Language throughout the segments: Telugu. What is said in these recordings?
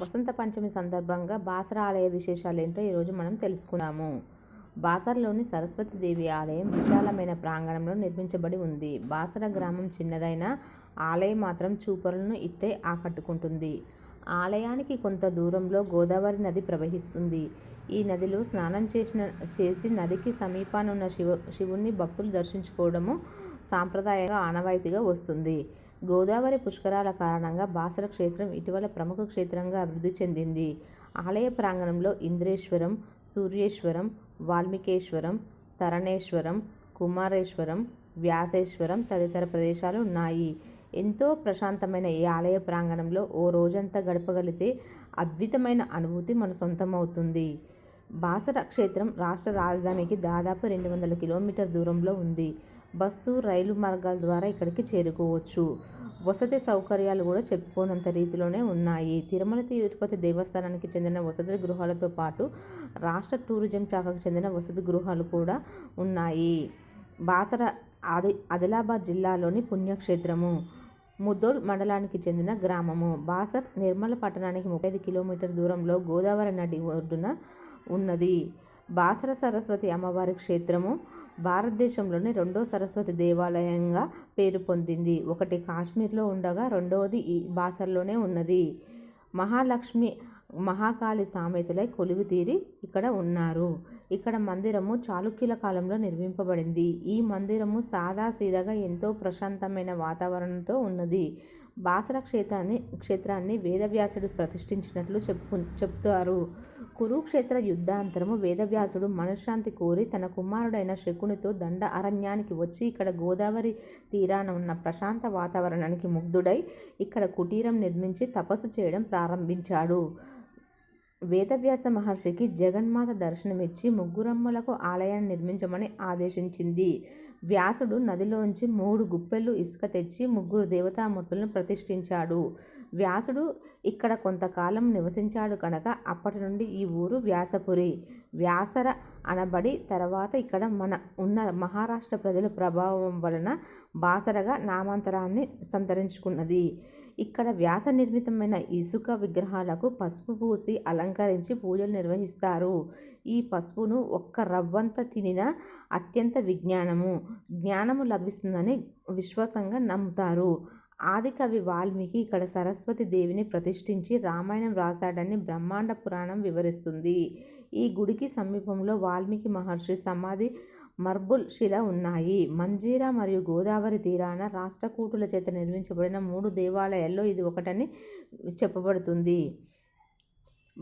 వసంత పంచమి సందర్భంగా బాసర ఆలయ విశేషాలు ఏంటో ఈరోజు మనం తెలుసుకుందాము. బాసరలోని సరస్వతీదేవి ఆలయం విశాలమైన ప్రాంగణంలో నిర్మించబడి ఉంది. బాసర గ్రామం చిన్నదైన ఆలయం మాత్రం చూపరులను ఇట్టే ఆకట్టుకుంటుంది. ఆలయానికి కొంత దూరంలో గోదావరి నది ప్రవహిస్తుంది. ఈ నదిలో స్నానం చేసిన చేసి నదికి సమీపాన ఉన్న శివ శివుణ్ణి భక్తులు దర్శించుకోవడము సాంప్రదాయంగా ఆనవాయితీగా వస్తుంది. గోదావరి పుష్కరాల కారణంగా బాసర క్షేత్రం ఇటీవల ప్రముఖ క్షేత్రంగా అభివృద్ధి చెందింది. ఆలయ ప్రాంగణంలో ఇంద్రేశ్వరం సూర్యేశ్వరం వాల్మీకేశ్వరం తరణేశ్వరం కుమారేశ్వరం వ్యాసేశ్వరం తదితర ప్రదేశాలు ఉన్నాయి. ఎంతో ప్రశాంతమైన ఈ ఆలయ ప్రాంగణంలో ఓ రోజంతా గడపగలిగితే అద్భుతమైన అనుభూతి మన సొంతమవుతుంది. బాసర క్షేత్రం రాష్ట్ర రాజధానికి దాదాపు రెండు వందల కిలోమీటర్ దూరంలో ఉంది. బస్సు రైలు మార్గాల ద్వారా ఇక్కడికి చేరుకోవచ్చు. వసతి సౌకర్యాలు కూడా చెప్పుకోనంత రీతిలోనే ఉన్నాయి. తిరుమల తిరుపతి దేవస్థానానికి చెందిన వసతి గృహాలతో పాటు రాష్ట్ర టూరిజం శాఖకు చెందిన వసతి గృహాలు కూడా ఉన్నాయి. బాసర ఆది ఆదిలాబాద్ జిల్లాలోని పుణ్యక్షేత్రము ముద్దోల్ మండలానికి చెందిన గ్రామము. బాసర్ నిర్మల పట్టణానికి ముప్పై ఐదు కిలోమీటర్ దూరంలో గోదావరి నది ఒడ్డున ఉన్నది. బాసర సరస్వతి అమ్మవారి క్షేత్రము భారతదేశంలోని రెండో సరస్వతి దేవాలయంగా పేరు పొందింది. ఒకటి కాశ్మీర్లో ఉండగా రెండవది ఈ బాసర్లోనే ఉన్నది. మహాలక్ష్మి మహాకాళి సామెతలై కొలువు తీరి ఇక్కడ ఉన్నారు. ఇక్కడ మందిరము చాళుక్యుల కాలంలో నిర్మింపబడింది. ఈ మందిరము సాదాసీదాగా ఎంతో ప్రశాంతమైన వాతావరణంతో ఉన్నది. బాసర క్షేత్రాన్ని క్షేత్రాన్ని వేదవ్యాసుడు ప్రతిష్ఠించినట్లు చెప్పు చెప్తారు. కురుక్షేత్ర యుద్ధాంతరము వేదవ్యాసుడు మనశ్శాంతి కోరి తన కుమారుడైన శకునితో దండ అరణ్యానికి వచ్చి ఇక్కడ గోదావరి తీరాన ఉన్న ప్రశాంత వాతావరణానికి ముగ్ధుడై ఇక్కడ కుటీరం నిర్మించి తపస్సు చేయడం ప్రారంభించాడు. వేదవ్యాస మహర్షికి జగన్మాత దర్శనమిచ్చి ముగ్గురమ్మలకు ఆలయాన్ని నిర్మించమని ఆదేశించింది. వ్యాసుడు నదిలోంచి మూడు గుప్పెళ్ళు ఇసుక తెచ్చి ముగ్గురు దేవతామూర్తులను ప్రతిష్ఠించాడు. వ్యాసుడు ఇక్కడ కొంతకాలం నివసించాడు కనుక అప్పటి నుండి ఈ ఊరు వ్యాసపురి. వ్యాసర అనబడి తర్వాత ఇక్కడ మన ఉన్న మహారాష్ట్ర ప్రజల ప్రభావం వలన బాసరగా నామాంతరాన్ని సంతరించుకున్నది. ఇక్కడ వ్యాస నిర్మితమైన ఇసుక విగ్రహాలకు పసుపు పూసి అలంకరించి పూజలు నిర్వహిస్తారు. ఈ పసుపును ఒక్క రవ్వంత తినిన అత్యంత విజ్ఞానము. జ్ఞానము లభిస్తుందని విశ్వాసంగా నమ్ముతారు. ఆదికవి వాల్మీకి ఇక్కడ సరస్వతి దేవిని ప్రతిష్ఠించి రామాయణం రాశాడని బ్రహ్మాండ పురాణం వివరిస్తుంది. ఈ గుడికి సమీపంలో వాల్మీకి మహర్షి సమాధి మర్బుల్ శిల ఉన్నాయి. మంజీరా మరియు గోదావరి తీరాన రాష్ట్రకూటుల చేత నిర్మించబడిన మూడు దేవాలయాల్లో ఇది ఒకటని చెప్పబడుతుంది.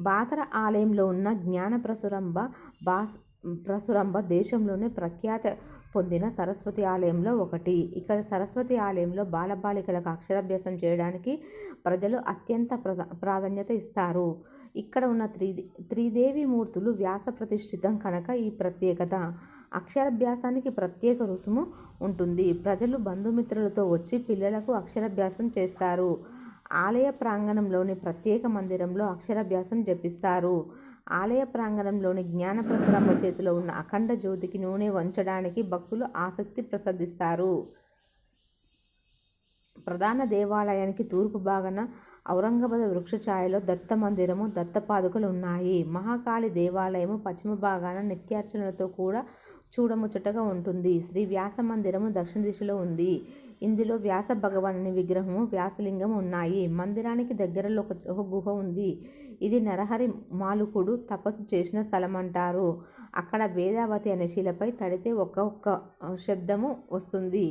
బాసర ఆలయంలో ఉన్న జ్ఞాన ప్రసురంభ బాస్ ప్రసురంభ దేశంలోనే ప్రఖ్యాత పొందిన సరస్వతి ఆలయంలో ఒకటి. ఇక్కడ సరస్వతి ఆలయంలో బాలబాలికలకు అక్షరాభ్యాసం చేయడానికి ప్రజలు అత్యంత ప్రాధాన్యత ఇస్తారు. ఇక్కడ ఉన్న త్రీ త్రిదేవి మూర్తులు వ్యాస ప్రతిష్ఠితం కనుక ఈ ప్రత్యేకత. అక్షరాభ్యాసానికి ప్రత్యేక రుసుము ఉంటుంది. ప్రజలు బంధుమిత్రులతో వచ్చి పిల్లలకు అక్షరాభ్యాసం చేస్తారు. ఆలయ ప్రాంగణంలోని ప్రత్యేక మందిరంలో అక్షరాభ్యాసం జపిస్తారు. ఆలయ ప్రాంగణంలోని జ్ఞాన ప్రసరమ్మ చేతిలో ఉన్న అఖండ జ్యోతికి నూనె వంచడానికి భక్తులు ఆసక్తి ప్రసాదిస్తారు. ప్రధాన దేవాలయానికి తూర్పు భాగన ఔరంగాబాద్ వృక్ష ఛాయలో దత్త మందిరము దత్తపాదుకలు ఉన్నాయి. మహాకాళి దేవాలయము పశ్చిమ భాగాన నిత్యార్చనలతో కూడా చూడముచ్చటగా ఉంటుంది. శ్రీ వ్యాస మందిరము దక్షిణ దిశలో ఉంది. ఇందులో వ్యాస భగవాను విగ్రహము వ్యాసలింగం ఉన్నాయి. మందిరానికి దగ్గరలో ఒక ఒక గుహ ఉంది. ఇది నరహరి మాలుకుడు తపస్సు చేసిన స్థలం అంటారు అక్కడ వేదావతి అనే శిలపై తడితే ఒక్క శబ్దము వస్తుంది.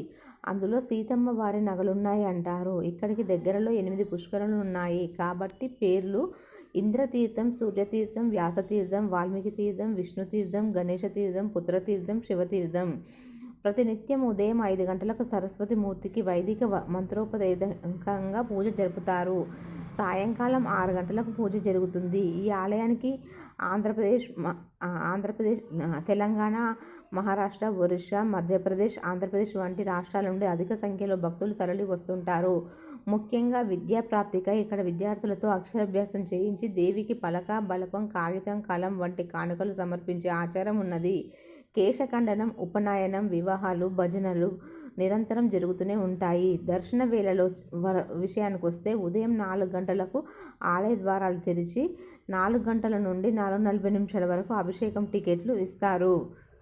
అందులో సీతమ్మ వారి నగలున్నాయి అంటారు. ఇక్కడికి దగ్గరలో ఎనిమిది పుష్కరాలు ఉన్నాయి కాబట్టి పేర్లు இந்திரதீர்த்தம் சூரியதீர்த்தம் வியாசதீர்த்தம் வால்மீகி தீர்த்தம் விஷ்ணு தீர்த்தம் கணேச தீர்த்தம் புத்திர தீர்த்தம் சிவதீர்த்தம். ప్రతినిత్యం ఉదయం ఐదు గంటలకు సరస్వతి మూర్తికి వైదిక మంత్రోపదేశంగా పూజ జరుపుతారు. సాయంకాలం ఆరు గంటలకు పూజ జరుగుతుంది. ఈ ఆలయానికి ఆంధ్రప్రదేశ్ ఆంధ్రప్రదేశ్ తెలంగాణ మహారాష్ట్ర ఒరిస్సా మధ్యప్రదేశ్ ఆంధ్రప్రదేశ్ వంటి రాష్ట్రాల నుండి అధిక సంఖ్యలో భక్తులు తరలి వస్తుంటారు. ముఖ్యంగా విద్యా ప్రాప్తికై ఇక్కడ విద్యార్థులతో అక్షరాభ్యాసం చేయించి దేవికి పలక బలపం కాగితం కలం వంటి కానుకలు సమర్పించే ఆచారం ఉన్నది. కేశఖండనం ఉపనయనం వివాహాలు భజనలు నిరంతరం జరుగుతూనే ఉంటాయి. దర్శన వేళలో వర విషయానికి వస్తే ఉదయం నాలుగు గంటలకు ఆలయ ద్వారాలు తెరిచి నాలుగు గంటల నుండి నాలుగు నలభై నిమిషాల వరకు అభిషేకం టికెట్లు ఇస్తారు.